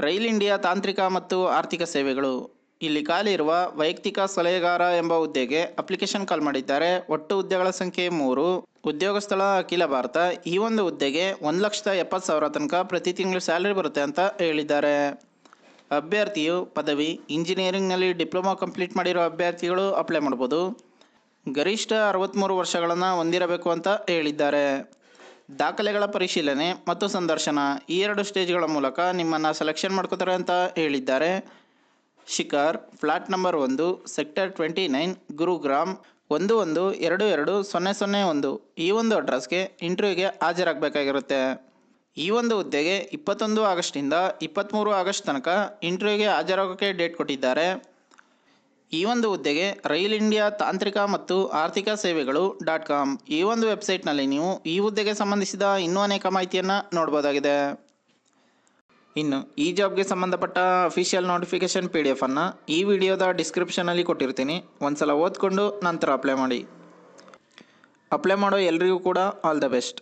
Rail India ತಾಂತ್ರಿಕ ಮತ್ತು ಆರ್ಥಿಕ ಸೇವೆಗಳು. ಇಲ್ಲಿ ಖಾಲಿ ಇರುವ ವೈಯಕ್ತಿಕ ಸಲಹೆಗಾರ ಎಂಬ ಹುದ್ದೆಗೆ ಅಪ್ಲಿಕೇಶನ್ ಕಾಲ್ ಮಾಡಿದ್ದಾರೆ. ಒಟ್ಟು ಹುದ್ದೆಗಳ ಸಂಖ್ಯೆ ಮೂರು. ಉದ್ಯೋಗ ಸ್ಥಳ ಅಖಿಲ ಭಾರತ. ಈ ಒಂದು ಹುದ್ದೆಗೆ ಒಂದು ಲಕ್ಷದ ಎಪ್ಪತ್ತು ಸಾವಿರ ತನಕ ಪ್ರತಿ ತಿಂಗಳು ಸ್ಯಾಲರಿ ಬರುತ್ತೆ ಅಂತ ಹೇಳಿದ್ದಾರೆ. ಅಭ್ಯರ್ಥಿಯು ಪದವಿ, ಇಂಜಿನಿಯರಿಂಗ್ನಲ್ಲಿ ಡಿಪ್ಲೊಮಾ ಕಂಪ್ಲೀಟ್ ಮಾಡಿರೋ ಅಭ್ಯರ್ಥಿಗಳು ಅಪ್ಲೈ ಮಾಡ್ಬೋದು. ಗರಿಷ್ಠ ಅರವತ್ತ್ಮೂರು ವರ್ಷಗಳನ್ನು ಹೊಂದಿರಬೇಕು ಅಂತ ಹೇಳಿದ್ದಾರೆ. ದಾಖಲೆಗಳ ಪರಿಶೀಲನೆ ಮತ್ತು ಸಂದರ್ಶನ ಈ ಎರಡು ಸ್ಟೇಜ್ಗಳ ಮೂಲಕ ನಿಮ್ಮನ್ನು ಸೆಲೆಕ್ಷನ್ ಮಾಡ್ಕೋತಾರೆ ಅಂತ ಹೇಳಿದ್ದಾರೆ. ಶಿಖರ್, ಫ್ಲಾಟ್ ನಂಬರ್ ಒಂದು, ಸೆಕ್ಟರ್ ಟ್ವೆಂಟಿ ನೈನ್, ಗುರುಗ್ರಾಮ್, ಒಂದು ಒಂದು, ಎರಡು ಎರಡು, ಸೊನ್ನೆ ಸೊನ್ನೆ ಒಂದು. ಈ ಒಂದು ಅಡ್ರೆಸ್ಗೆ ಇಂಟರ್ವ್ಯೂಗೆ ಹಾಜರಾಗಬೇಕಾಗಿರುತ್ತೆ. ಈ ಒಂದು ಹುದ್ದೆಗೆ ಇಪ್ಪತ್ತೊಂದು ಆಗಸ್ಟಿಂದ ಇಪ್ಪತ್ತ್ಮೂರು ಆಗಸ್ಟ್ ತನಕ ಇಂಟರ್ವ್ಯೂಗೆ ಹಾಜರಾಗೋಕ್ಕೆ ಡೇಟ್ ಕೊಟ್ಟಿದ್ದಾರೆ. ಈ ಒಂದು ಹುದ್ದೆಗೆ ರೈಲ್ ಇಂಡಿಯಾ ತಾಂತ್ರಿಕ ಮತ್ತು ಆರ್ಥಿಕ ಸೇವೆಗಳು ಡಾಟ್ ಕಾಮ್. ಈ ಒಂದು ವೆಬ್ಸೈಟ್ನಲ್ಲಿ ನೀವು ಈ ಹುದ್ದೆಗೆ ಸಂಬಂಧಿಸಿದ ಇನ್ನೂ ಅನೇಕ ಮಾಹಿತಿಯನ್ನು ನೋಡ್ಬೋದಾಗಿದೆ. ಇನ್ನು, ಈ ಜಾಬ್ಗೆ ಸಂಬಂಧಪಟ್ಟ ಅಫಿಷಿಯಲ್ ನೋಟಿಫಿಕೇಶನ್ ಪಿ ಡಿ ಎಫನ್ನು ಈ ವಿಡಿಯೋದ ಡಿಸ್ಕ್ರಿಪ್ಷನಲ್ಲಿ ಕೊಟ್ಟಿರ್ತೀನಿ. ಒಂದ್ಸಲ ಓದ್ಕೊಂಡು ನಂತರ ಅಪ್ಲೈ ಮಾಡಿ. ಅಪ್ಲೈ ಮಾಡೋ ಎಲ್ರಿಗೂ ಕೂಡ ಆಲ್ ದ ಬೆಸ್ಟ್.